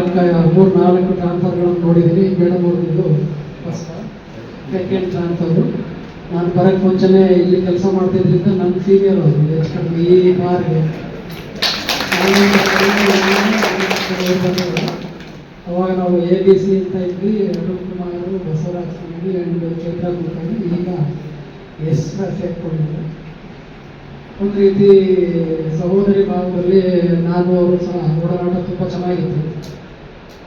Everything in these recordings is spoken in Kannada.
ನಾಲ್ಕು, ಮೂರು, ನಾಲ್ಕು ಟ್ರಾನ್ಸ್ಫರ್ಗಳನ್ನು ನೋಡಿದ್ದೀನಿ. ಅವ್ರದ್ದು ಫಸ್ಟ್ ಸೆಕೆಂಡ್ ಟ್ರಾನ್ಸ್ಫರು ನಾನು ಬರೋಕ್ಕೆ ಮುಂಚೆನೇ ಇಲ್ಲಿ ಕೆಲಸ ಮಾಡ್ತಿದ್ರಿಂದ ನನ್ನ ಸೀನಿಯರ್ ಅವರು ಹೆಚ್ಚು ಈ ಬಾರಿಗೆ ಅವಾಗ ನಾವು ಎ ಬಿ ಸಿ ಅಂತ ಇದ್ವಿ. ಅರುಣ್ ಕುಮಾರ್ ಬಸವರಾಜ್ ಸ್ವಾಮಿ ಆ್ಯಂಡ್ ಚೈತ್ರ ಈಗ ಎಸ್ ಸೇರ್ಕೊಂಡಿದ್ದಾರೆ. ಒಂದು ರೀತಿ ಸಹೋದರಿ ಭಾಗದಲ್ಲಿ ನಾನು, ಅವರು ಸಹ ಓಡಾಟ ತುಂಬ ಚೆನ್ನಾಗಿತ್ತು.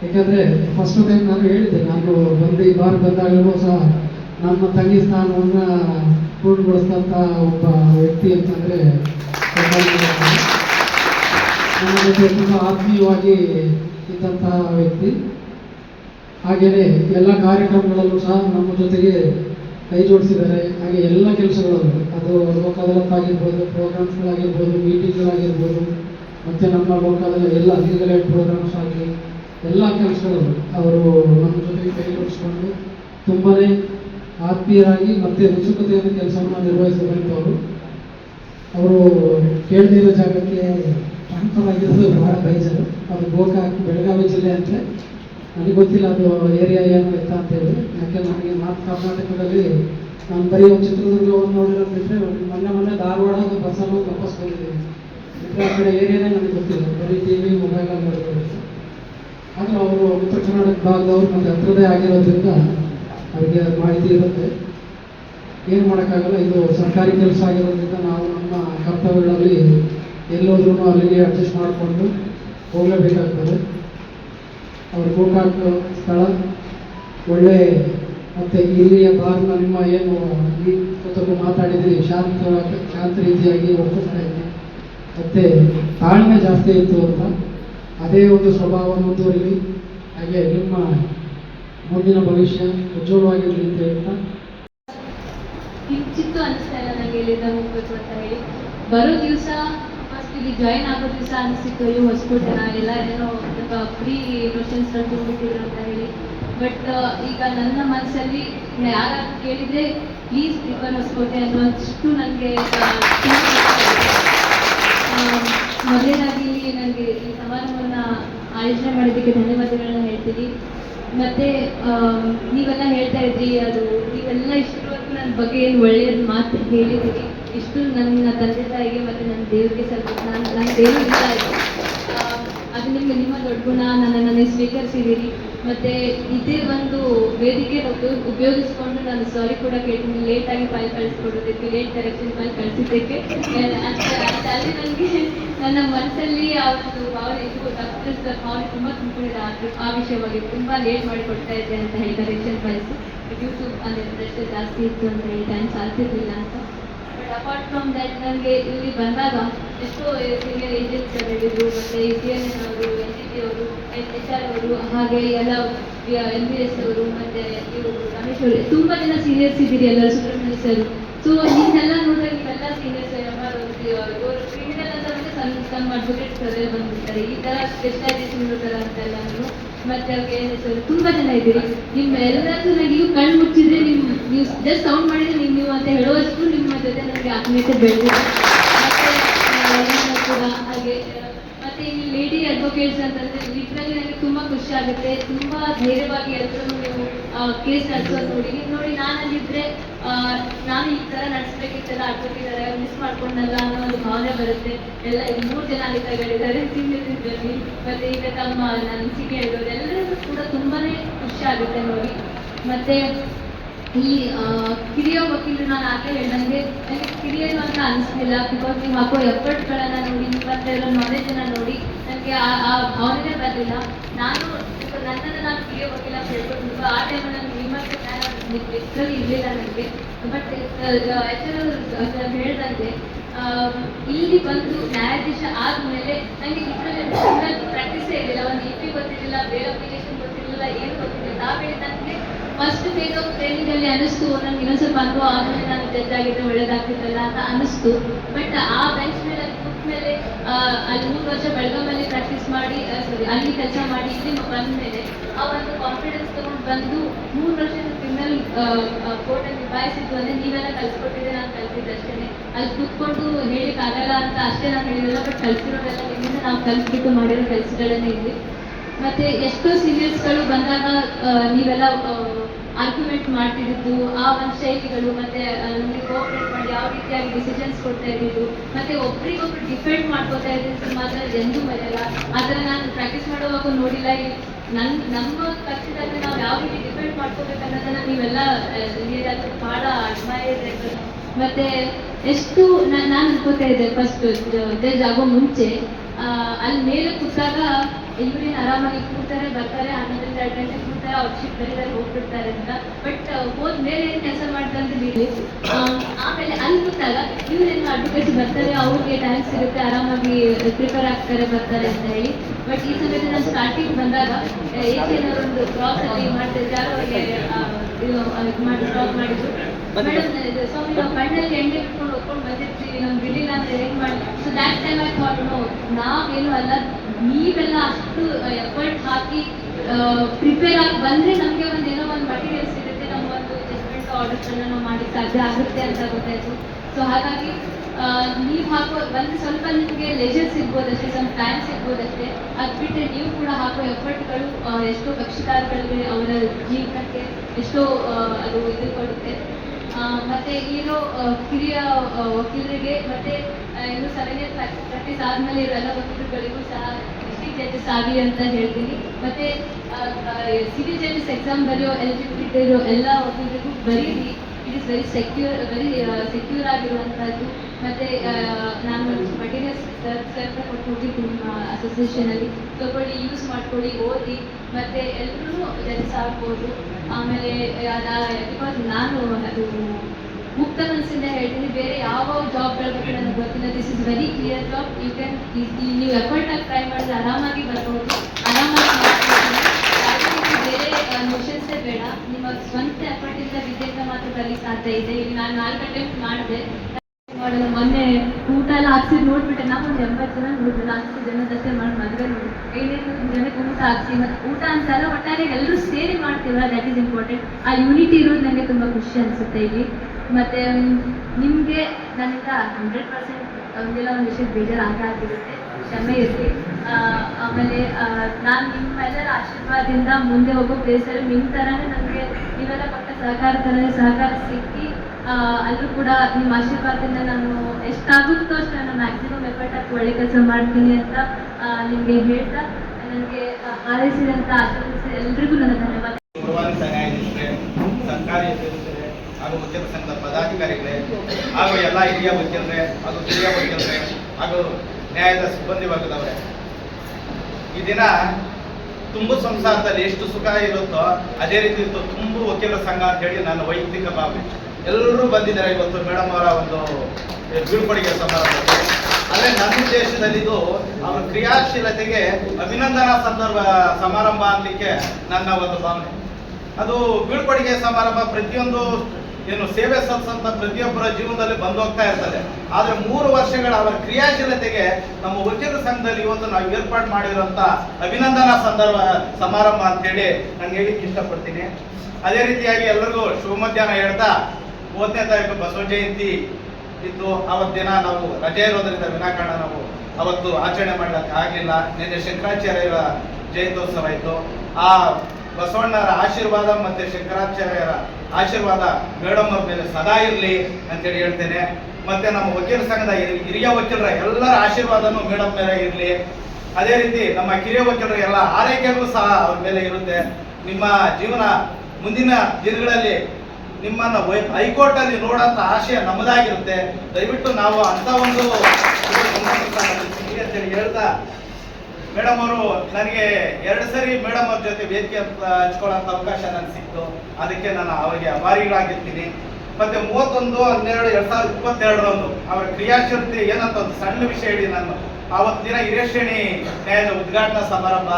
ಯಾಕಂದರೆ ಫಸ್ಟ್ ಟೈಮ್ ನಾನು ಹೇಳಿದ್ದೆ, ನಾನು ಬಂದು ಈ ಬಾರಿ ಬಂದಾಗಲೂ ಸಹ ನಮ್ಮ ತಂಗಿ ಸ್ಥಾನವನ್ನು ಪೂರ್ಣಗೊಳಿಸಿದಂಥ ಒಬ್ಬ ವ್ಯಕ್ತಿ ಅಂತಂದರೆ ನನ್ನ ಜೊತೆ ತುಂಬ ಆತ್ಮೀಯವಾಗಿ ಇದ್ದಂತಹ ವ್ಯಕ್ತಿ. ಹಾಗೆಯೇ ಎಲ್ಲ ಕಾರ್ಯಕ್ರಮಗಳಲ್ಲೂ ಸಹ ನಮ್ಮ ಜೊತೆಗೆ ಕೈ ಜೋಡಿಸಿದ್ದಾರೆ. ಹಾಗೆ ಎಲ್ಲ ಕೆಲಸಗಳಲ್ಲೂ. ಅದು ಲೋಕ ಅದಾಲತ್ ಆಗಿರ್ಬೋದು ಪ್ರೋಗ್ರಾಮ್ಸ್ಗಳಾಗಿರ್ಬೋದು ಮೀಟಿಂಗ್ಗಳಾಗಿರ್ಬೋದು ಮತ್ತು ನಮ್ಮ ಲೋಕದಲ್ಲಿ ಎಲ್ಲ ಲೀಗಲ್ ಪ್ರೋಗ್ರಾಮ್ಸ್ ಆಗಲಿ ಎಲ್ಲ ಕೆಲಸಗಳು ಅವರು ನಮ್ಮ ಜೊತೆಗೆ ಕೈ ಜೋಡಿಸ್ಕೊಂಡು ತುಂಬಾ ಆತ್ಮೀಯರಾಗಿ ಮತ್ತೆ ಉತ್ಸುಕತೆಯಿಂದ ಕೆಲಸವನ್ನು ನಿರ್ವಹಿಸಬೇಕು ಅವರು. ಅವರು ಕೇಳದಿರೋ ಜಾಗಕ್ಕೆ ಟ್ರಾನ್ಸ್ಫರ್ ಆಗಿರೋದು ಭಾಳ ಬೇಜಾರು ಅದು ಗೋಕಾಕ್, ಬೆಳಗಾವಿ ಜಿಲ್ಲೆ ಅಂದರೆ ನನಗೆ ಗೊತ್ತಿಲ್ಲ ಅದು ಏರಿಯಾ ಏನು ಅಂತ ಅಂತೇಳಿ. ಯಾಕೆ ನನಗೆ ನಾರ್ತ್ ಕರ್ನಾಟಕದಲ್ಲಿ ನಾನು ಬರೀ ಒಂದು ಚಿತ್ರದುರ್ಗವನ್ನು ನೋಡಿರೋದು ಬಿಟ್ಟರೆ ಮೊನ್ನೆ ಮೊನ್ನೆ ಧಾರವಾಡ ಬಸ್ಸನ್ನು ವಾಪಸ್ ಬಂದಿದ್ದೀನಿ. ಆ ಕಡೆ ಏರಿಯಾನೇ ನನಗೆ ಗೊತ್ತಿಲ್ಲ. ಬರೀ ಟಿ ವಿ ಮೊಬೈಲಲ್ಲಿ ನೋಡ್ಬೋದು ಆದರೂ ಅವರು ಉತ್ತರ ಕರ್ನಾಟಕ ಭಾಗದವ್ರು ಮತ್ತು ಹತ್ರದೇ ಆಗಿರೋದ್ರಿಂದ ಅವರಿಗೆ ಮಾಹಿತಿ ಇರುತ್ತೆ. ಏನು ಮಾಡೋಕ್ಕಾಗಲ್ಲ, ಇದು ಸರ್ಕಾರಿ ಕೆಲಸ ಆಗಿರೋದ್ರಿಂದ ನಾವು ನಮ್ಮ ಕರ್ತವ್ಯಗಳಲ್ಲಿ ಎಲ್ಲೋದ್ರೂ ಅಲ್ಲಿಗೆ ಅಡ್ಜಸ್ಟ್ ಮಾಡಿಕೊಂಡು ಹೋಗಲೇಬೇಕಾಗ್ತದೆ ಅವ್ರ ಗೋಕಾಕ್ ಸ್ಥಳ, ಒಳ್ಳೆ ಮತ್ತು ಇಲ್ಲಿಯ ಭಾರತ ನಿಮ್ಮ ಏನು ಈ ಜೊತೆಗೂ ಮಾತಾಡಿದ್ರಿ, ಶಾಂತ ಶಾಂತ ರೀತಿಯಾಗಿ ಒಪ್ಪಿಸ್ತಾ ಇದ್ರಿ. ಮತ್ತು ತಾಳ್ಮೆ ಜಾಸ್ತಿ ಇತ್ತು ಅಂತ ಅದೇ ಒಂದು ಸ್ವಭಾವ ಮುಂದುವರಿಲಿ ಹಾಗೆ ನಿಮ್ಮ ಮುಂದಿನ ಭವಿಷ್ಯ ಉಜ್ವಲವಾಗಿರಲಿ ಅಂತ ಹೇಳ್ತಾ. ಕಿಂಚಿತ್ತು ಅನಿಸ್ತಾ ಇಲ್ಲ ನನಗೆ ಇಲ್ಲಿಂದ ಹೋಗ್ಬೇಕು ಅಂತ ಹೇಳಿ. ಬರೋ ದಿವಸ ಫಸ್ಟ್ ಇಲ್ಲಿ ಜಾಯಿನ್ ಆಗೋ ದಿವಸ ಅನಿಸ್ತಿತ್ತು ಅಯ್ಯೋ ಹೊಸಕೋಟೆನ ಎಲ್ಲ ಏನೋ ಸ್ವಲ್ಪ ಫ್ರೀ ನೋಷನ್ಸ್ ತುಂಬಿಟ್ಟಿದ್ರು ಅಂತ ಹೇಳಿ. ಬಟ್ ಈಗ ನನ್ನ ಮನಸ್ಸಲ್ಲಿ ಯಾರಾದ್ರೂ ಕೇಳಿದ್ರೆ ಪ್ಲೀಸ್ ಪ್ರಿಫರ್ ಹೊಸಕೋಟೆ ಅನ್ನೋಷ್ಟು ನನಗೆ ಮೊದಲನೇದಾಗಿ ಇಲ್ಲಿ ನನಗೆ ಈ ಸಮಾರಂಭವನ್ನ ಆಯೋಜನೆ ಮಾಡಿದ್ದಕ್ಕೆ ಧನ್ಯವಾದಗಳನ್ನ ಹೇಳ್ತೀನಿ. ಮತ್ತೆ ನೀವೆಲ್ಲ ಹೇಳ್ತಾ ಇದ್ರಿ, ಅದು ನೀವೆಲ್ಲ ಇಷ್ಟರವರೆಗೂ ನನ್ನ ಬಗ್ಗೆ ಏನು ಒಳ್ಳೆಯದು ಮಾತು ಹೇಳಿದ್ದೀರಿ. ಇಷ್ಟು ನನ್ನ ತಂದೆ ತಾಯಿಗೆ ಮತ್ತು ನನ್ನ ದೇವರಿಗೆ ಸ್ವಲ್ಪ ನಾನು ನನ್ನ ದೇವರಿಗೆ ಅದು ನಿಮಗೆ ನಿಮ್ಮ ದೊಡ್ಡ ಗುಣ. ನನ್ನನ್ನು ಸ್ವೀಕರಿಸಿದ್ದೀರಿ. ಮತ್ತೆ ಇದೇ ಒಂದು ವೇದಿಕೆ ಉಪಯೋಗ ಉಪಯೋಗಿಸ್ಕೊಂಡು ನಾನು ಸಾರಿ ಕೂಡ ಕೇಳ್ತೀನಿ. ಲೇಟಾಗಿ ಫೈಲ್ ಕಳಿಸ್ಕೊಡೋದಕ್ಕೆ ಲೇಟ್ ಕರೆಕ್ಷನ್ ಫೈಲ್ ಕಳಿಸಿದ್ದಕ್ಕೆ. ಅಲ್ಲಿ ನನಗೆ ನನ್ನ ಮನಸ್ಸಲ್ಲಿ ಆ ಒಂದು ಭಾವನೆ ಇದು ಸರ್ ಭಾವನೆ ತುಂಬ ತುಂಬಿಕೊಂಡಿದೆ ಆ- ವಿಷಯವಾಗಿ ತುಂಬ ಲೇಟ್ ಮಾಡಿ ಕೊಡ್ತಾ ಇದ್ದೆ ಅಂತ ಹೇಳಿ ಕರೆಕ್ಷನ್ ಫೈಲ್ಸ್ ಯೂಟ್ಯೂಬ್ ಅಂದರೆ ಪ್ರೆಷರ್ ಜಾಸ್ತಿ ಇತ್ತು ಅಂತ ಹೇಳಿ ಟೈಮ್ ಸಾಲ್ತಿರ್ಲಿಲ್ಲ ಅಂತ. ಬಟ್ ಅಪಾರ್ಟ್ ಫ್ರಮ್ ದಟ್ ನನಗೆ ಇಲ್ಲಿ ಬಂದಾಗ ಎಷ್ಟೋ ಸೀನಿಯರ್ ಏಜೆಂಟ್ಸ್ ಹೇಳಿದ್ರು ಮತ್ತು ಸಿ ಎನ್ ಎನ್ ಅವರು ಎನ್ ಡಿ ಟಿ ಅವರು, ಎಚ್ ಆರ್ ಅವರು, ಹಾಗೆ ಎಲ್ಲ ಎನ್ ಬಿ ಎಸ್ ಅವರು, ಮತ್ತು ಇವರು ರಮೇಶ್ ಅವರು, ತುಂಬ ಜನ ಸೀನಿಯರ್ಸ್ ಇದ್ದೀರಿ ಎಲ್ಲರೂ, ಸುಬ್ರಹ್ಮಣ್ಯ ಸರ್ ಸೊ ನೀವೆಲ್ಲ ನೋಡಿದ್ರೆ ನೀವೆಲ್ಲ ಸೀನಿಯರ್ಸ್ ಇವರು ಕ್ರಿಮಿನಲ್ ಅಂತ ಬಂದರೆ ಸಣ್ಣ ಸಣ್ಣ ಅಡ್ವೊಕೇಟ್ಸ್ ಅವರೇ ಬಂದ್ಬಿಡ್ತಾರೆ. ಈ ಥರ ಸ್ಪೆಷಲೈಸೇಷನ್ ಥರ ಅಂತೆಲ್ಲ ಮತ್ತೆ ಅವ್ರಿಗೆ ಏನ್ ಜನ ಇದ್ದೀರಿ. ನಿಮ್ಮ ಎಲ್ಲರದ್ದು ನೀವು ಕಣ್ಣು ಮುಚ್ಚಿದ್ರೆ ನಿಮ್, ನೀವು ಜಸ್ಟ್ ಸೌಂಡ್ ಮಾಡಿದ್ರೆ ನೀವು ನೀವು ಅಂತ ಹೇಳುವಷ್ಟು ನಿಮ್ಮ ಜೊತೆ ನನಗೆ ಆತ್ಮೀಯತೆ ಬೆಳೆದಿದೆ ಮತ್ತೆ ಆ, ಎಲ್ಲರೂ ಕೂಡ ಹಾಗೆ ಆ, ಮತ್ತೆ ಇಲ್ಲಿ ಲೇಡಿ ಅಡ್ವೊಕೇಟ್ಸ್ ಅಂತಂದ್ರೆ ಲಿಟ್ರಲಿ ನನಗೆ ತುಂಬಾ ಖುಷಿ ಆಗುತ್ತೆ. ತುಂಬಾ ಧೈರ್ಯವಾಗಿ ಎಲ್ಲರೂ ನೀವು ಕೇಸ್ ನಡೆಸೋದು ನೋಡಿ ನೋಡಿ ನಾನು ಅಲ್ಲಿದ್ರೆ ನಾನು ಈ ತರ ನಡೆಸ್ಬೇಕಿತ್ತಲ್ಲ ಅಡ್ವೊಕೇಟ್ ಮಿಸ್ ಮಾಡ್ಕೊಂಡಲ್ಲ ಅನ್ನೋ ಒಂದು ಭಾವನೆ ಬರುತ್ತೆ. ಎಲ್ಲ ಮೂರು ಜನ ಅಧಿಕಾರಿಗಳಿದ್ದಾರೆ ಸೀನಿಯರ್ ಇದ್ರಲ್ಲಿ. ಮತ್ತೆ ಈಗ ತಮ್ಮ ನನ್ನ ಸಿಟಿ ಎಲ್ಲರಿಗೂ ಕೂಡ ತುಂಬಾನೇ ಖುಷಿ ಆಗುತ್ತೆ ನೋಡಿ. ಮತ್ತೆ ಈ ಕಿರಿಯ ವಕೀಲರು ನಾನು ಆಗಲೇ ನನಗೆ ನನಗೆ ಕಿರಿಯರು ಅಂತ ಅನಿಸ್ಲಿಲ್ಲ. ಬಿಕಾಸ್ ನೀವು ಹಾಕೋ ಎಫರ್ಟ್ಗಳನ್ನು ನೋಡಿ ನೀವು ಬರ್ತಾ ಇರೋ ನಾಲೆಜನ್ನು ನೋಡಿ ನನಗೆ ಆ ಭಾವನೆನೇ ಬರಲಿಲ್ಲ. ನಾನು ನನ್ನನ್ನು ನಾನು ಕಿರಿಯ ವಕೀಲ ಹೇಳ್ಕೊಂಡು ಆ ಟೈಮಲ್ಲಿ ನಾನು ನಿಮ್ಮಷ್ಟು ಜ್ಞಾನ ಇರಲಿಲ್ಲ ನನಗೆ ಬಟ್ ಹೇಳ್ದಂಗೆ ಆ, ಇಲ್ಲಿ ಬಂದು ನ್ಯಾಯಾಧೀಶ ಆದಮೇಲೆ ನನಗೆ ಇದರಲ್ಲಿ ಪ್ರಾಕ್ಟೀಸೇ ಇರಲಿಲ್ಲ. ಒಂದು ಇ ಪಿ ಗೊತ್ತಿರಲಿಲ್ಲ ಬೇರೆ ಅಪ್ಲಿಕೇಶನ್ ಗೊತ್ತಿರಲಿಲ್ಲ ಏನು ಗೊತ್ತಿರಲಿಲ್ಲ. ಆ ವೇಳೆ ನನಗೆ ಫಸ್ಟ್ ಬೇಗ ಆಫ್ ಟ್ರೈನಿಂಗ್ ಅಲ್ಲಿ ಅನಿಸ್ತು ನಂಗೆ ಇನ್ನೊಂದ್ ಸ್ವಲ್ಪ ಅನುಭವ ಆದ್ಮೇಲೆ ನಾನು ಜಡ್ಜ್ ಆಗಿದ್ರೆ ಒಳ್ಳೇದಾಗ್ತಿತ್ತಲ್ಲ ಅಂತ ಅನಿಸ್ತು ಬಟ್ ಆ ಬೆಂಚ್ ಮೇಲೆ ಅಲ್ಲಿ ಕೂತ್ಮೇಲೆ ಅಲ್ಲಿ ಮೂರು ವರ್ಷ ಬೆಳಗಾವಲ್ಲಿ ಪ್ರಾಕ್ಟೀಸ್ ಮಾಡಿ ಸಾರಿ ಅಲ್ಲಿ ಕೆಲಸ ಮಾಡಿ, ಇಲ್ಲಿ ಬಂದ್ಮೇಲೆ ಆ ಒಂದು ಕಾನ್ಫಿಡೆನ್ಸ್ ತಗೊಂಡು ಬಂದು ಮೂರು ವರ್ಷ ಕ್ರಿಮಿನಲ್ ಕೋರ್ಟ್ ಅಲ್ಲಿ ನಿಭಾಯಿಸಿದ್ದು ಅಂದ್ರೆ ನೀವೆಲ್ಲ ಕಲ್ಸ್ಕೊಟ್ಟಿದ್ದೆ ನಾನು ಕಲ್ತಿದ್ದೆ ಅಷ್ಟೇ ಅಲ್ಲಿ ಕೂತ್ಕೊಂಡು ಆಗಲ್ಲ ಅಂತ ಅಷ್ಟೇ ನಾನು ಹೇಳಿರಲ್ಲ ಬಟ್ ಕಲ್ಸಿರೋದೆಲ್ಲ ನಿಮ್ಮಿಂದ ನಾವು ಕಲ್ಸ್ಬಿಟ್ಟು ಮಾಡಿರೋ ಕೆಲಸಗಳನ್ನೇ ಇಲ್ಲಿ. ಮತ್ತೆ ಎಷ್ಟೋ ಸೀರಿಯಲ್ಸ್ಗಳು ಬಂದಾಗ ನೀವೆಲ್ಲ ಆರ್ಗ್ಯುಮೆಂಟ್ ಮಾಡ್ತಿದ್ದು, ಆ ಒಂದು ಶೈಲಿಗಳು ಮತ್ತೆ ನಮಗೆ ಕೋಆಪರೇಟ್ ಮಾಡಿ ಯಾವ ರೀತಿಯಾಗಿ ಡಿಸಿಷನ್ಸ್ ಕೊಡ್ತಾ ಇದ್ದಿದ್ದು ಮತ್ತೆ ಒಬ್ರಿಗೊಬ್ರು ಡಿಫೆಂಡ್ ಮಾಡ್ಕೋತಾ ಇದ್ದಿದ್ದು ಮಾತ್ರ ಎಂದೂ ಮರೆಯಲ್ಲ ಆ ಥರ ನಾನು ಪ್ರಾಕ್ಟೀಸ್ ಮಾಡುವಾಗ ನೋಡಿಲ್ಲ. ನನ್, ನಮ್ಮ ಪಕ್ಷದಲ್ಲಿ ನಾವು ಯಾವ ರೀತಿ ಡಿಫೆಂಡ್ ಮಾಡ್ಕೋಬೇಕನ್ನೋದನ್ನ ನೀವೆಲ್ಲ ಬಹಳ ಅಡ್ಮೈರ್ ಮತ್ತೆ ಎಷ್ಟು ನಾನು ಅನ್ಕೋತಾ ಇದ್ದೆ ಫಸ್ಟ್ ಜಡ್ಜ್ ಆಗೋ ಮುಂಚೆ ಅಲ್ಲಿ ಮೇಲೆ ಕೂತಾಗ ಇವ್ರೇನು ಆರಾಮಾಗಿ ಕೂತಾರೆ ಬರ್ತಾರೆ ಹನ್ನೊಂದರಿಂದ ಎರಡು ಗಂಟೆ ಕೂತಾರೆ ಅವ್ರ ಶಿಫ್ಟ್ ಬರೀತಾರೆ ಹೋಗ್ಬಿಡ್ತಾರೆ ಅಂತ. ಬಟ್ ಹೋದ್ಮೇಲೆ ಏನು ಕೆಲಸ ಮಾಡ್ತಾರೆ ಬಿಡಿ ಆಮೇಲೆ ಅಲ್ಲಿ ಕೂತಾಗ ಇವ್ರೇನು ಅಡ್ವೊಕೇಟ್ಸ್ ಬರ್ತಾರೆ ಅವ್ರಿಗೆ ಟೈಮ್ ಸಿಗುತ್ತೆ ಆರಾಮಾಗಿ ಪ್ರಿಪೇರ್ ಆಗ್ತಾರೆ ಬರ್ತಾರೆ ಅಂತ ಹೇಳಿ. ಬಟ್ ಈ ಸಮಯದಲ್ಲಿ ನಾನು ಸ್ಟಾರ್ಟಿಂಗ್ ಬಂದಾಗ ಏನೇನೋ ಒಂದು ಕ್ರಾಸ್ ಅಲ್ಲಿ ಮಾಡ್ತಿದ್ರೆ ಅವ್ರಿಗೆ ಇದು ಮಾಡಿ ಸ್ಟಾಪ್ ಮಾಡಿದ್ರು. ಮೇಡಮ್ ಸ್ವಾಮಿ ನಾವು ಕಣ್ಣಲ್ಲಿ ಎಣ್ಣೆ ಇಟ್ಕೊಂಡು ಹೋಗ್ಕೊಂಡು ಬಂದಿರ್ತೀವಿ ನಮ್ಗೆ ಬಿಡಿಲ್ಲ ಅಂದ್ರೆ ಹೆಂಗ್ ಮಾಡಿ? So that time I thought no ನಾವೇನು ಅಲ್ಲ ನೀವೆಲ್ಲ ಅಷ್ಟು ಎಫರ್ಟ್ ಹಾಕಿ ಪ್ರಿಪೇರ್ ಆಗಿ ಬಂದ್ರೆ ನಮಗೆ ಒಂದು ಏನೋ ಒಂದು ಮಟೀರಿಯಲ್ ಸಿಗುತ್ತೆ ನಮ್ಮ ಒಂದು ಜಜ್ಮೆಂಟ್ ಆರ್ಡರ್ಸ್ ಅನ್ನ ನಾವು ಮಾಡಿ ಸಾಧ್ಯ ಆಗುತ್ತೆ ಅಂತ ಗೊತ್ತಾಯ್ತು. ಸೊ ಹಾಗಾಗಿ ನೀವು ಹಾಕೋ, ಒಂದು ಸ್ವಲ್ಪ ನಿಮಗೆ ಲೆಜರ್ ಸಿಗ್ಬೋದಷ್ಟೇ ಸ್ವಲ್ಪ ಟೈಮ್ ಸಿಗ್ಬೋದಷ್ಟೇ, ಅದು ಬಿಟ್ಟರೆ ನೀವು ಕೂಡ ಹಾಕೋ ಎಫರ್ಟ್ಗಳು ಎಷ್ಟೋ ಕಕ್ಷಿದಾರಗಳಿಗೆ ಅವರ ಜೀವನಕ್ಕೆ ಎಷ್ಟೋ ಅದು ಇದು ಕೊಡುತ್ತೆ. ಮತ್ತೆ ಇರೋ ಕಿರಿಯ ವಕೀಲರಿಗೆ ಮತ್ತೆ ಇನ್ನು ಸಲಹೆ ಪ್ರಾಕ್ಟೀಸ್ ಆದ್ಮೇಲೆ ಇರೋ ಎಲ್ಲ ವಕೀಲರುಗಳಿಗೂ ಸಹ ಡಿಸ್ಟ್ರಿಕ್ಟ್ ಜಡ್ಜಸ್ ಆಗಲಿ ಅಂತ ಹೇಳ್ತೀನಿ. ಮತ್ತೆ ಸಿಟಿ ಜಡ್ಜಸ್ ಎಕ್ಸಾಮ್ ಬರೆಯೋ, ಎಲಿಜಿಬಿಲಿಟಿ ಇರೋ ಎಲ್ಲ ವಕೀಲರಿಗೂ ಬರೀರಿ. Is very secure very secure ಆಗಿರುವಂತಹದ್ದು. ಮತ್ತೆ ನಾನು ಮಟೀರಿಯಲ್ಸ್ ಕೊಟ್ಟು ಹೋಗಿದ್ದೀನಿ ಅಸೋಸಿಯೇಷನಲ್ಲಿ ತಗೊಳ್ಳಿ ಯೂಸ್ ಮಾಡ್ಕೊಳ್ಳಿ, ಓದಿ. ಮತ್ತೆ ಎಲ್ಲರೂ ಜಡ್ಜಸ್ ಆಗ್ಬೋದು ಆಮೇಲೆ ಬಿಕಾಸ್ ನಾನು ಅದು ಮುಕ್ತ ಮನಸ್ಸಿಂದ ಹೇಳ್ತೀನಿ, ಬೇರೆ ಯಾವ ಜಾಬ್ಗಳ ಬಗ್ಗೆ ನನಗೆ ಗೊತ್ತಿಲ್ಲ. This is very clear job you can ನೀವು ಎಫರ್ಟ್ ಆಗಿ ಟ್ರೈ ಮಾಡಿದ್ರೆ ಆರಾಮಾಗಿ ಬರ್ಬೋದು. ಆರಾಮಾಗಿ ಬೇರೆ ನೋಷನ್ಸೇ ಬೇಡ. ನಿಮ್ಮ ಸ್ವಂತ ಎಫರ್ಟ್ ಇಂದ ಮಾತ್ರ ಸಾಧ್ಯ ಇದೆ. ಇಲ್ಲಿ ನಾನು ನಾಲ್ಕು ಅಟೆಂಪ್ಟ್ ಮಾಡಿದೆ. ಮೊನ್ನೆ ಊಟ ಎಲ್ಲ ಹಾಕ್ಸಿ ನೋಡ್ಬಿಟ್ಟೆ. ನಾವು ಒಂದು ಎಂಬತ್ತು ಜನ ನೋಡಿದ್ರು ನಾಲ್ಕು ಜನ ಜೊತೆ ಮಾಡಿ ಮದುವೆ ನೋಡಿ. ಜನಕ್ಕೆ ಊಟ ಹಾಕ್ಸಿ, ಮತ್ತೆ ಊಟ ಅಂತಲ್ಲ ಒಟ್ಟಾರೆ ಎಲ್ಲರೂ ಸೇರಿ ಮಾಡ್ತೀವಲ್ಲ ದಟ್ ಈಸ್ ಇಂಪಾರ್ಟೆಂಟ್ ಆ ಯೂನಿಟಿ ಇರೋದು ನನಗೆ ತುಂಬ ಖುಷಿ ಅನಿಸುತ್ತೆ ಇಲ್ಲಿ. ಮತ್ತೆ ನಿಮಗೆ ನನ್ನಿಂದ ಹಂಡ್ರೆಡ್ ಪರ್ಸೆಂಟ್ ಒಂದಿಲ್ಲ ಒಂದು ವಿಷಯ ಬೇಜಾರು ಆಗ ಆಗಿರುತ್ತೆ ಕ್ಷಮೆ ಇರಲಿ. ಆಮೇಲೆ ನಾನು ನಿಮ್ಮೆಲ್ಲರ ಆಶೀರ್ವಾದದಿಂದ ಮುಂದೆ ಹೋಗೋ ಪ್ಲೇಸಲ್ಲಿ ನಿಮ್ಮ ಥರನೇ ನನಗೆ ಕೊಟ್ಟ ಸಹಕಾರ ಸಿಕ್ಕಿ ಅಲ್ಲೂ ಕೂಡ ನಿಮ್ಮ ಆಶೀರ್ವಾದದಿಂದ ನಾನು ಎಷ್ಟಾಗುತ್ತೋ ಅಷ್ಟು ನಾನು ಮ್ಯಾಕ್ಸಿಮಮ್ ಎಫರ್ಟ್ ಹಾಕಿ ಒಳ್ಳೆ ಕೆಲಸ ಮಾಡ್ತೀನಿ ಅಂತ ನಿಮಗೆ ಹೇಳ್ತಾ, ನನಗೆ ಹಾರೈಸಿದಂಥ ಆಶೀರ್ವದಿಸಿ ಎಲ್ರಿಗೂ ನನ್ನ ಧನ್ಯವಾದ. ಹಾಗೂ ಉದ್ಯಮ ಸಂಘದ ಪದಾಧಿಕಾರಿಗಳೇ, ಹಾಗೂ ಎಲ್ಲ ಹಿರಿಯ ಮುಖ್ಯರೇ ಅದು ಹಿರಿಯ ಮುಖ್ಯರೇ ಹಾಗೂ ನ್ಯಾಯದ ಸಿಬ್ಬಂದಿ ವರ್ಗದವರೇ, ಈ ದಿನ ತುಂಬು ಸಂಸಾರದಲ್ಲಿ ಎಷ್ಟು ಸುಖ ಇರುತ್ತೋ ಅದೇ ರೀತಿ ಇತ್ತು ತುಂಬು ವಕೀಲರ ಸಂಘ ಅಂತ ಹೇಳಿ ನನ್ನ ವೈಯಕ್ತಿಕ ಭಾವನೆ ಎಲ್ಲರೂ ಬಂದಿದ್ದಾರೆ ಇವತ್ತು ಮೇಡಮ್ ಅವರ ಒಂದು ಬೀಳ್ಕೊಡುಗೆ ಸಮಾರಂಭ ಅದೇ ನಮ್ಮ ದೇಶದಲ್ಲಿ ಇದು ಅವರ ಕ್ರಿಯಾಶೀಲತೆಗೆ ಅಭಿನಂದನಾ ಸಂದರ್ಭ, ಸಮಾರಂಭ ಅನ್ನಲಿಕ್ಕೆ ನನ್ನ ಒಂದು ಭಾವನೆ. ಅದು ಬೀಳ್ಕೊಡುಗೆ ಸಮಾರಂಭ ಪ್ರತಿಯೊಂದು ಏನು ಸೇವೆ ಸಲ್ಲಿಸಂತ ಪ್ರತಿಯೊಬ್ಬರ ಜೀವನದಲ್ಲಿ ಬಂದು ಹೋಗ್ತಾ ಇರ್ತದೆ. ಆದ್ರೆ ಮೂರು ವರ್ಷಗಳ ಅವರ ಕ್ರಿಯಾಶೀಲತೆಗೆ ನಮ್ಮ ಉಚಿತ ಸಂಘದಲ್ಲಿ ಇವತ್ತು ನಾವು ಏರ್ಪಾಡು ಮಾಡಿರುವಂತ ಅಭಿನಂದನಾ ಸಂದರ್ಭ, ಸಮಾರಂಭ ಅಂತೇಳಿ ನಾನು ಹೇಳಿಕ್ಕೆ ಇಷ್ಟಪಡ್ತೀನಿ. ಅದೇ ರೀತಿಯಾಗಿ ಎಲ್ಲರಿಗೂ ಶುಭ ಮಧ್ಯಾಹ್ನ ಹೇಳ್ತಾ, ಮೂವತ್ತನೇ ತಾರೀಕು ಬಸವ ಜಯಂತಿ ಇತ್ತು. ಅವತ್ತು ದಿನ ನಾವು ರಜೆ ಇರೋದ್ರಿಂದ ವಿನಾಕಾರಣ ನಾವು ಅವತ್ತು ಆಚರಣೆ ಮಾಡಲಿಕ್ಕೆ ಆಗಲಿಲ್ಲ. ನಿನ್ನೆ ಶಂಕರಾಚಾರ್ಯರ ಜಯಂತ್ಯೋತ್ಸವ ಇತ್ತು. ಆ ಬಸವಣ್ಣರ ಆಶೀರ್ವಾದ ಮತ್ತೆ ಶಂಕರಾಚಾರ್ಯರ ಆಶೀರ್ವಾದ ಮೇಡಮ್ ಅವ್ರ ಮೇಲೆ ಸದಾ ಇರಲಿ ಅಂತೇಳಿ ಹೇಳ್ತೇನೆ. ಮತ್ತೆ ನಮ್ಮ ವಕೀಲ ಸಂಘದ ಹಿರಿ- ಹಿರಿಯ ವಕೀಲರ ಎಲ್ಲರ ಆಶೀರ್ವಾದನೂ ಮೇಡಮ್ ಮೇಲೆ ಇರಲಿ. ಅದೇ ರೀತಿ ನಮ್ಮ ಕಿರಿಯ ವಕೀಲರ ಎಲ್ಲ ಆರೈಕೆಗೂ ಸಹ ಅವ್ರ ಮೇಲೆ ಇರುತ್ತೆ. ನಿಮ್ಮ ಜೀವನ ಮುಂದಿನ ದಿನಗಳಲ್ಲಿ ನಿಮ್ಮನ್ನ ಹೈಕೋರ್ಟ್ ಅಲ್ಲಿ ನೋಡಂತ ಆಶಯ ನಮ್ಮದಾಗಿರುತ್ತೆ. ದಯವಿಟ್ಟು ನಾವು ಅಂತ ಒಂದು ಹೇಳ್ತಾ ಮೇಡಮ್ ಅವರು, ನನಗೆ ಎರಡು ಸರಿ ಮೇಡಮ್ ಅವ್ರ ಜೊತೆ ವೇದಿಕೆ ಹಂಚ್ಕೊಳ್ಳೋಂಥ ಅವಕಾಶ ನನಗೆ ಸಿಕ್ತು. ಅದಕ್ಕೆ ನಾನು ಅವರಿಗೆ ಅಭಾರಿಗಳಾಗಿರ್ತೀನಿ ಮತ್ತೆ ಮೂವತ್ತೊಂದು, ಹನ್ನೆರಡು, ಎರಡ್ ಸಾವಿರದ ಇಪ್ಪತ್ತೆರಡರಂದು ಅವರ ಕ್ರಿಯಾಶೀಲತೆ ಏನಂತ ಒಂದು ಸಣ್ಣ ವಿಷಯ ಹೇಳಿ ನಾನು ಆವತ್ತಿನ ಹಿರೇಶ್ರೇಣಿ ನ್ಯಾಯದ ಉದ್ಘಾಟನಾ ಸಮಾರಂಭ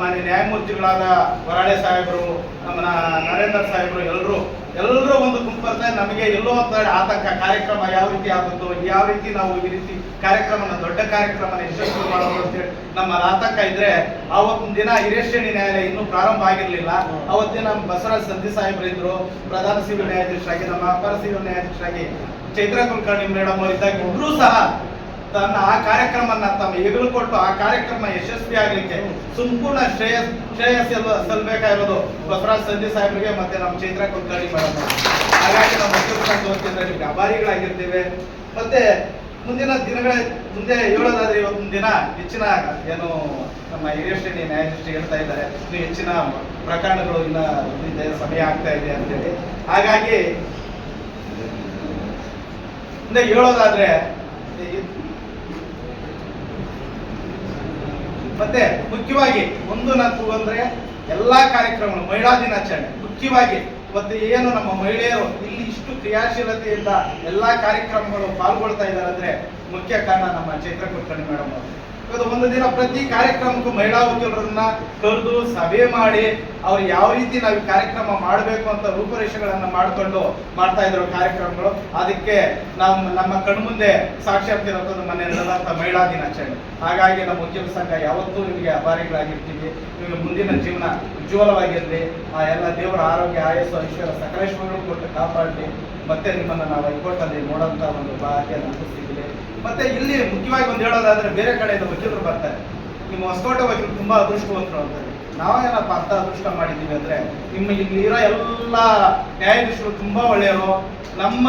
ಮಾನ್ಯ ನ್ಯಾಯಮೂರ್ತಿಗಳಾದ ವರಾಳೆ ಸಾಹೇಬರು, ನಮ್ಮ ನರೇಂದ್ರ ಸಾಹೇಬರು ಎಲ್ಲರೂ ಎಲ್ಲರೂ ಒಂದು ಗುಂಪರ್ತಾರೆ ನಮಗೆ ಎಲ್ಲೋ ಅಂತ ಆತಂಕ ಕಾರ್ಯಕ್ರಮ ಯಾವ ರೀತಿ ಆಗುತ್ತೋ, ಯಾವ ರೀತಿ ನಾವು ಈ ರೀತಿ ಕಾರ್ಯಕ್ರಮನ, ದೊಡ್ಡ ಕಾರ್ಯಕ್ರಮನ ಯಶಸ್ವಿ ಮಾಡೋದು ಅಂತೇಳಿ ನಮ್ಮ ರಾತಕ್ಕ ಇದ್ರೆ ಆವತ್ತಿನ ದಿನ ಹಿರೇಶ್ರೇಣಿ ನ್ಯಾಯಾಲಯ ಇನ್ನೂ ಪ್ರಾರಂಭ ಆಗಿರ್ಲಿಲ್ಲ. ಅವತ್ತಿನ ನಮ್ಮ ಬಸವರಾಜ್ ಸಂಧಿ ಸಾಹೇಬರು ಇದ್ರು, ಪ್ರಧಾನ ಸಿವಿಲ್ ನ್ಯಾಯಾಧೀಶರಾಗಿ, ನಮ್ಮ ಅಪರ ಸಿವಿಲ್ ನ್ಯಾಯಾಧೀಶರಾಗಿ ಚೈತ್ರ ಕುಲಕರ್ಣಿ ಮೇಡಮ್ ಇದ್ದಾಗ ಇಬ್ರು ಸಹ ತನ್ನ ಆ ಕಾರ್ಯಕ್ರಮನ ತಮ್ಮ ಹೆಗಲು ಕೊಟ್ಟು ಆ ಕಾರ್ಯಕ್ರಮ ಯಶಸ್ವಿ ಆಗ್ಲಿಕ್ಕೆ ಸಂಪೂರ್ಣ ಶ್ರೇಯಸ್ ಶ್ರೇಯಸ್ ಸಲ್ಬೇಕಾಗಿರೋದು ಬಸವರಾಜ್ ಸಂಧಿ ಸಾಹೇಬರಿಗೆ ಮತ್ತೆ ನಮ್ಮ ಚೈತ್ರ ಕುಲಕರ್ಣಿ ಮೇಡಮ್ ಹಾಗಾಗಿ ನಾವು ಮುಖ್ಯಮಂತ್ರಿ ನಿಮ್ಗೆ ಅಭಾರಿಗಳಾಗಿರ್ತೇವೆ. ಮತ್ತೆ ಮುಂದಿನ ದಿನಗಳ ಮುಂದೆ ಹೇಳೋದಾದ್ರೆ ಇವತ್ತು ದಿನ ಹೆಚ್ಚಿನ ಏನು ನಮ್ಮ ಹಿರಿಯ ಶ್ರೇಣಿ ನ್ಯಾಯಾಧೀಶರು ಹೇಳ್ತಾ ಇದ್ದಾರೆ ಇನ್ನು ಹೆಚ್ಚಿನ ಪ್ರಕರಣಗಳು ಇನ್ನ ಸಮಯ ಆಗ್ತಾ ಇದೆ ಅಂತೇಳಿ. ಹಾಗಾಗಿ ಮುಂದೆ ಹೇಳೋದಾದ್ರೆ ಮತ್ತೆ ಮುಖ್ಯವಾಗಿ ಒಂದು ನಕ್ಕು ಅಂದ್ರೆ ಎಲ್ಲಾ ಕಾರ್ಯಕ್ರಮಗಳು ಮಹಿಳಾ ದಿನಾಚರಣೆ ಮುಖ್ಯವಾಗಿ ಮತ್ತೆ ಏನು ನಮ್ಮ ಮಹಿಳೆಯರು ಇಲ್ಲಿ ಇಷ್ಟು ಕ್ರಿಯಾಶೀಲತೆಯಿಂದ ಎಲ್ಲಾ ಕಾರ್ಯಕ್ರಮಗಳು ಪಾಲ್ಗೊಳ್ತಾ ಇದ್ದಾರೆ ಅಂದ್ರೆ ಮುಖ್ಯ ಕಾರಣ ನಮ್ಮ ಚೈತ್ರ ಕುಲಕರ್ಣಿ ಮೇಡಮ್ ಅವರು. ಇವತ್ತು ಒಂದು ದಿನ ಪ್ರತಿ ಕಾರ್ಯಕ್ರಮಕ್ಕೂ ಮಹಿಳಾ ವಕೀಲರನ್ನ ಕರೆದು ಸಭೆ ಮಾಡಿ ಅವ್ರು ಯಾವ ರೀತಿ ನಾವು ಕಾರ್ಯಕ್ರಮ ಮಾಡಬೇಕು ಅಂತ ರೂಪುರೇಷೆಗಳನ್ನ ಮಾಡಿಕೊಂಡು ಮಾಡ್ತಾ ಇದ್ರು ಕಾರ್ಯಕ್ರಮಗಳು. ಅದಕ್ಕೆ ನಾವು ನಮ್ಮ ಕಣ್ಮುಂದೆ ಸಾಕ್ಷಾತ್ಕಿರೋದು ಮನೆ ನಡೆದಂತ ಮಹಿಳಾ ದಿನಾಚರಣೆ. ಹಾಗಾಗಿ ನಮ್ಮ ವಕೀಲ ಸಂಘ ಯಾವತ್ತೂ ನಿಮಗೆ ಅಭಾರಿಗಳಾಗಿರ್ತೀವಿ. ನಿಮಗೆ ಮುಂದಿನ ಜೀವನ ಉಜ್ವಲವಾಗಿರಲಿ. ಆ ಎಲ್ಲ ದೇವರ ಆರೋಗ್ಯ, ಆಯಸ್ಸು, ಐಶ್ವರ್ಯ ಸಕಲೇಶ್ವರಗಳು ಕೊಟ್ಟು ಕಾಪಾಡಲಿ. ಮತ್ತೆ ನಿಮ್ಮನ್ನು ನಾವು ಹೈಕೋರ್ಟಲ್ಲಿ ನೋಡೋಂತ ಒಂದು ಭಾಗ್ಯ ಸಿಗಲಿ ಮತ್ತೆ ಇಲ್ಲಿ ಮುಖ್ಯವಾಗಿ ಒಂದು ಹೇಳೋದಾದ್ರೆ ಬೇರೆ ಕಡೆಯಿಂದ ವಕೀಲರು ಬರ್ತಾರೆ. ನಿಮ್ಮ ಹೊಸಕೋಟೆ ವಕೀಲರು ತುಂಬಾ ಅದೃಷ್ಟವಂತರು ಅಂತಾರೆ. ನಾವೇನಪ್ಪ ಅರ್ಥ ಅದೃಷ್ಟ ಮಾಡಿದ್ದೀವಿ ಅಂದ್ರೆ ನಿಮ್ಮ ಇಲ್ಲಿರೋ ಎಲ್ಲ ನ್ಯಾಯಾಧೀಶರು ತುಂಬಾ ಒಳ್ಳೆಯವರು. ನಮ್ಮ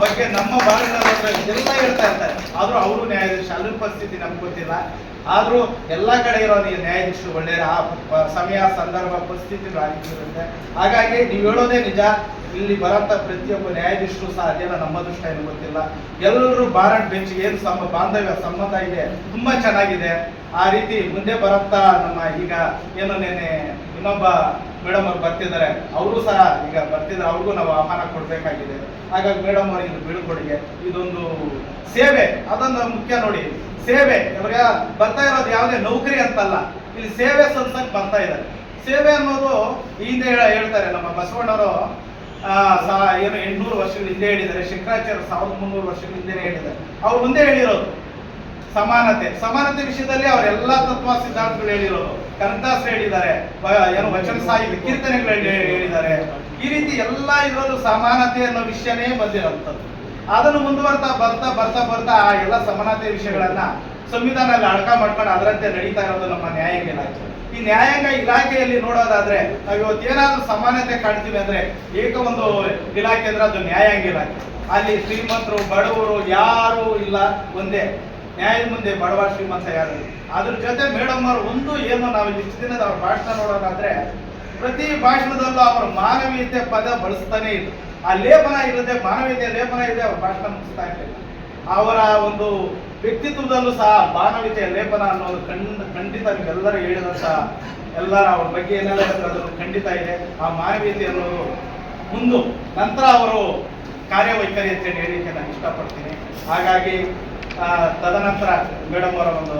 ಬಗ್ಗೆ ನಮ್ಮ ಬಾಳಿನ ಎಲ್ಲ ಹೇಳ್ತಾ ಇರ್ತಾರೆ. ಆದ್ರೂ ಅವರು ನ್ಯಾಯಾಧೀಶ ಅಲ್ಲಿ ಪರಿಸ್ಥಿತಿ ನಮ್ಗೆ ಗೊತ್ತಿಲ್ಲ. ಆದ್ರೂ ಎಲ್ಲ ಕಡೆ ಇರೋ ನ್ಯಾಯಾಧೀಶರು ಒಳ್ಳೆಯ ಆ ಸಮಯ, ಸಂದರ್ಭ, ಪರಿಸ್ಥಿತಿ ಆಗಿರುತ್ತೆ ಹಾಗಾಗಿ ನೀವು ಹೇಳೋದೇ ನಿಜ. ಇಲ್ಲಿ ಬರಂತ ಪ್ರತಿಯೊಬ್ಬ ನ್ಯಾಯಾಧೀಶರು ಸಹ ಅದೇನೋ ನಮ್ಮ ದೃಷ್ಟ ಏನು ಗೊತ್ತಿಲ್ಲ. ಎಲ್ಲರೂ ಬಾರಟ್ ಬೆಂಚ್ ಏನು ಸಮ ಬಾಂಧವ್ಯ, ಸಂಬಂಧ ಇದೆ. ತುಂಬಾ ಚೆನ್ನಾಗಿದೆ. ಆ ರೀತಿ ಮುಂದೆ ಬರಂತ ನಮ್ಮ ಈಗ ಏನು ನೆನೆ ಇನ್ನೊಬ್ಬ ಮೇಡಮ್ ಅವ್ರು ಬರ್ತಿದ್ದಾರೆ, ಅವರು ಸಹ ಈಗ ಬರ್ತಿದ್ದಾರೆ, ಅವ್ರಿಗೂ ನಾವು ಆಹ್ವಾನ ಕೊಡಬೇಕಾಗಿದೆ. ಹಾಗಾಗಿ ಮೇಡಮ್ ಅವರಿಗೆ ಇದು ಬೀಳ್ಕೊಡುಗೆ, ಇದೊಂದು ಸೇವೆ, ಅದೊಂದು ಮುಖ್ಯ ನೋಡಿ. ಸೇವೆ ಇವಾಗ ಬರ್ತಾ ಇರೋದು ಯಾವುದೇ ನೌಕರಿ ಅಂತಲ್ಲ, ಇಲ್ಲಿ ಸೇವೆ ಸಲ್ಸಕ್ ಬರ್ತಾ ಇದ್ದಾರೆ. ಸೇವೆ ಅನ್ನೋದು ಹಿಂದೆ ಹೇಳ- ಹೇಳ್ತಾರೆ, ನಮ್ಮ ಬಸವಣ್ಣವರು ಏನು ಎಂಟುನೂರು ವರ್ಷಗಳ ಹಿಂದೆ ಹೇಳಿದ್ದಾರೆ, ಶಂಕರಾಚಾರ್ಯ ಸಾವಿರದ ಮುನ್ನೂರು ವರ್ಷಗಳ ಹಿಂದೆ ಹೇಳಿದ್ದಾರೆ. ಅವ್ರು ಮುಂದೆ ಹೇಳಿರೋದು. ಸಮಾನತೆ ಸಮಾನತೆ ವಿಷಯದಲ್ಲಿ ಅವರೆಲ್ಲ ತತ್ವ ಸಿದ್ಧಾಂತಗಳು ಹೇಳಿರೋದು. ಕನಕದಾಸ್ ಹೇಳಿದ್ದಾರೆ. ಏನು ವಚನ ಸಾಹಿತ್ಯ ಕೀರ್ತನೆಗಳು ಹೇಳಿ- ಹೇಳಿದ್ದಾರೆ. ಈ ರೀತಿ ಎಲ್ಲ ಇರೋದು ಸಮಾನತೆ ಅನ್ನೋ ವಿಷಯನೇ ಬಂದಿರೋಂಥದ್ದು. ಅದನ್ನು ಮುಂದುವರ್ತಾ ಬರ್ತಾ ಬರ್ತಾ ಬರ್ತಾ ಆ ಎಲ್ಲ ಸಮಾನತೆ ವಿಷಯಗಳನ್ನ ಸಂವಿಧಾನದಲ್ಲಿ ಅಡಕ ಮಾಡ್ಕೊಂಡು ಅದರಂತೆ ನಡೀತಾ ಇರೋದು ನಮ್ಮ ನ್ಯಾಯಾಂಗ ಇಲಾಖೆ. ಈ ನ್ಯಾಯಾಂಗ ಇಲಾಖೆಯಲ್ಲಿ ನೋಡೋದಾದ್ರೆ ನಾವು ಇವತ್ತೇನಾದ್ರೂ ಸಮಾನತೆ ಕಾಣ್ತೀವಿ ಅಂದ್ರೆ ಏಕ ಒಂದು ಇಲಾಖೆ ಅಂದ್ರೆ ಅದು ನ್ಯಾಯಾಂಗ ಇಲಾಖೆ. ಅಲ್ಲಿ ಶ್ರೀಮಂತರು, ಬಡವರು ಯಾರು ಇಲ್ಲ. ಒಂದೇ. ನ್ಯಾಯದ ಮುಂದೆ ಬಡವ ಶ್ರೀಮಂತ ಯಾರು. ಅದ್ರ ಜೊತೆ ಮೇಡಮ್ ಅವರು ಒಂದು ಏನು ನಾವು ಇಷ್ಟು ದಿನದ ಅವ್ರ ಭಾಷಣ ನೋಡೋದಾದ್ರೆ, ಪ್ರತಿ ಭಾಷಣದಲ್ಲೂ ಅವರ ಮಾನವೀಯತೆ ಪದ ಬಳಸ್ತಾನೆ ಇದ್ರು ಆ ಲೇಪನ ಇಲ್ಲದೆ ಮಾನವೀಯತೆ ಲೇಪನ ಇದೆ ಅವ್ರ ಭಾಷಣ ಮುಗಿಸ್ತಾ ಇರಲಿಲ್ಲ. ಅವರ ಒಂದು ವ್ಯಕ್ತಿತ್ವದಲ್ಲೂ ಸಹ ಮಾನವೀಯತೆ ಲೇಪನ ಅನ್ನೋದು ಖಂಡ, ಖಂಡಿತ ನೀವೆಲ್ಲರೂ ಹೇಳಿದಂತ ಎಲ್ಲರ ಅವ್ರ ಬಗ್ಗೆ ಏನೆಲ್ಲ ಅದನ್ನು ಅದು ಖಂಡಿತ ಇದೆ. ಆ ಮಾನವೀಯತೆ ಅನ್ನೋದು ಮುಂದು, ನಂತರ ಅವರು ಕಾರ್ಯವೈಖರಿ ಅಂತ ಹೇಳಿ ಹೇಳಿಕ್ಕೆ ನಾನು ಇಷ್ಟಪಡ್ತೀನಿ. ಹಾಗಾಗಿ ತದನಂತರ ಮೇಡಮ್ ಅವರ ಒಂದು